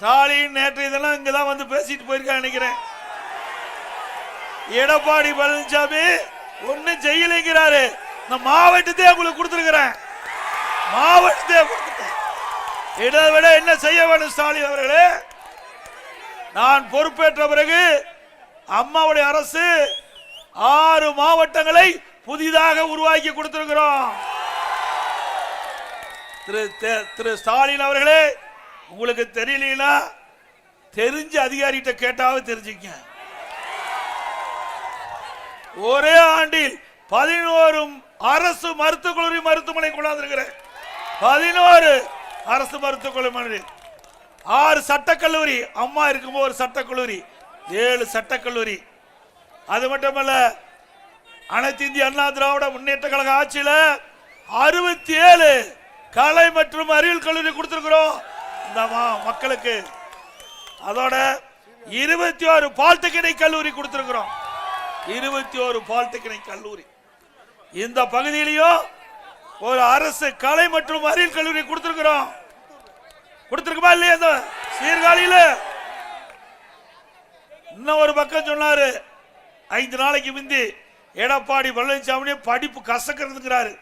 ஸ்டாலின் நேற்று இதெல்லாம் இங்கதான் வந்து பேசிட்டு போயிருக்கேன் நினைக்கிறேன். எடப்பாடி பழனிசாமி ஒன்னும் செய்யலைங்கிறாரு. நான் மாவட்டத்தையே உங்களுக்கு கொடுத்துருக்கிறேன். மாவட்டத்தையே கொடுத்துட்டேன் இதை விட என்ன செய்ய வேண்டும் ஸ்டாலின் அவர்களே? நான் பொறுப்பேற்ற பிறகு அம்மாவுடைய அரசு ஆறு மாவட்டங்களை புதிதாக உருவாக்கி கொடுத்திருக்கிறோம். திரு தே- திரு ஸ்டாலின் அவர்களே உங்களுக்கு தெரியலனா தெரிஞ்ச அதிகாரிகிட்ட கேட்டாவது தெரிஞ்சுக்க ஒரே ஆண்டில் பதினோரும் அரசு மருத்துவக் கல்லூரி மருத்துவமனை கொண்டாந்துருக்கிறேன். பதினோரு அரசு மருத்துவக் கல்லூரி ஆறு சட்டக்கல்லூரி அம்மா இருக்கும்போது ஒரு சட்டக்கல்லூரி ஏழு சட்டக்கல்லூரி. அது மட்டுமல்ல அனைத்து இந்திய அண்ணா திராவிட முன்னேற்ற கழக ஆட்சியில அறுபத்தி ஏழு கலை மற்றும் அறிவியல் கல்லூரி கொடுத்துருக்குறோம். இந்த மக்களுக்கு? அதோட இருபத்தி ஒரு பால்டெக்னிக் கல்லூரி கொடுத்திருக்கிறோம். இருபத்தி ஒரு பால்டெக்னிக் கல்லூரி. இந்த பகுதியிலையும் ஒரு அரசு கலை மற்றும் அறிவியல் கல்லூரி கொடுத்திருக்கிறோம். கொடுத்திருக்குமா இல்லையா இந்த சீர்காழியில? இன்னும் ஒரு பக்கம் சொன்னாரு ஐந்து நாளைக்கு முந்தி எடப்பாடி பழனிசாமி படிப்பு கசக்கிறதுங்கிறாரு.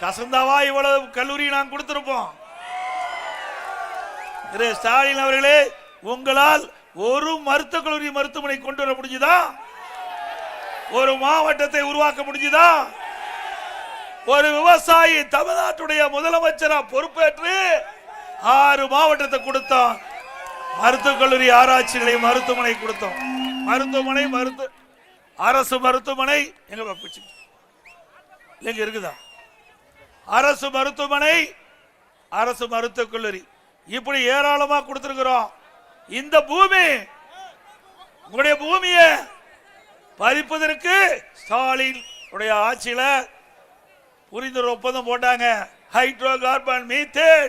கசந்தாவா இவ்வளவு கல்லூரி நாங்கள் கொடுத்துருப்போம். திரு ஸ்டாலின் அவர்களே உங்களால் ஒரு மருத்துவக் கல்லூரி மருத்துவமனை கொண்டு வர முடிஞ்சுதா? ஒரு மாவட்டத்தை உருவாக்க முடிஞ்சுதா? ஒரு விவசாயி தமிழ்நாட்டுடைய முதலமைச்சரா பொறுப்பேற்று ஆறு மாவட்டத்தை கொடுத்தோம் மருத்துவக் கல்லூரி ஆராய்ச்சி நிலையம் மருத்துவமனை கொடுத்தோம். மருத்துவமனை மருத்துவ அரசு மருத்துவமனை எங்க பப்பிச்சு எங்க இருக்குதா? அரசு மருத்துவமனை அரசு மருத்துவக் கல்லூரி இப்படி ஏராளமா கொடுத்திருக்கிறோம். இந்த பூமி உங்களுடைய பூமியை பறிப்பதற்கு ஸ்டாலின் உடைய ஆட்சியில் புரிந்துணர்வு ஒப்பந்தம் போட்டாங்க. Hydro carbon methane.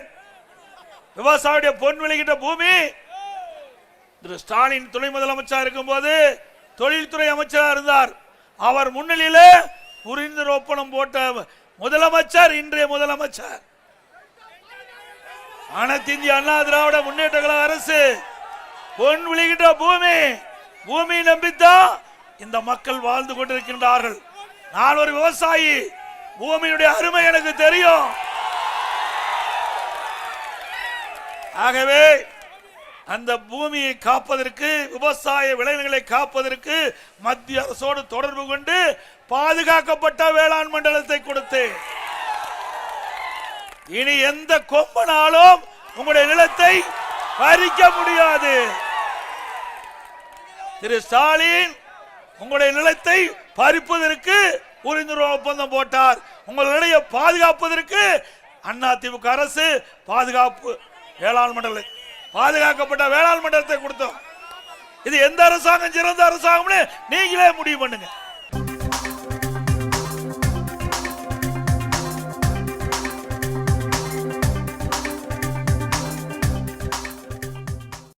விவசாயிய பொன் விளைகின்ற பூமி. திரு ஸ்டாலின் துணை முதலமைச்சர் இருக்கும்போது தொழில்துறை அமைச்சராக இருந்தார். அவர் முன்னிலையில் புரிந்துணர்வு ஒப்பந்தம் போட்ட முதலமைச்சர் இன்றைய முதலமைச்சர். அனைத்து இந்திய அண்ணா திராவிட முன்னேற்ற கழக அரசு பொன் விழுகின்ற பூமி பூமி நம்பித்தான் இந்த மக்கள் வாழ்ந்து கொண்டிருக்கின்றார்கள். நான் ஒரு விவசாயி பூமியுடைய அருமை எனக்கு தெரியும். ஆகவே அந்த பூமியை காப்பதற்கு விவசாய விளைநிலங்களை காப்பதற்கு மத்திய அரசோடு தொடர்பு கொண்டு பாதுகாக்கப்பட்ட வேளாண் மண்டலத்தை கொடுத்து இனி எந்த கொம்பனாலும் உங்களுடைய நிலத்தை பறிக்க முடியாது. திரு ஸ்டாலின் உங்களுடைய நிலத்தை பறிப்பதற்கு புரிந்துணர்வு ஒப்பந்தம் போட்டார். உங்களுடைய பாதுகாப்பதற்கு அண்ணா திமுக அரசு பாதுகாப்பு வேளாண் மண்டல பாதுகாக்கப்பட்ட வேளாண் மண்டலத்தை கொடுத்தோம். இது எந்த அரசாங்கம் சிறந்த அரசாங்கம்னு நீங்களே முடிவு பண்ணுங்க.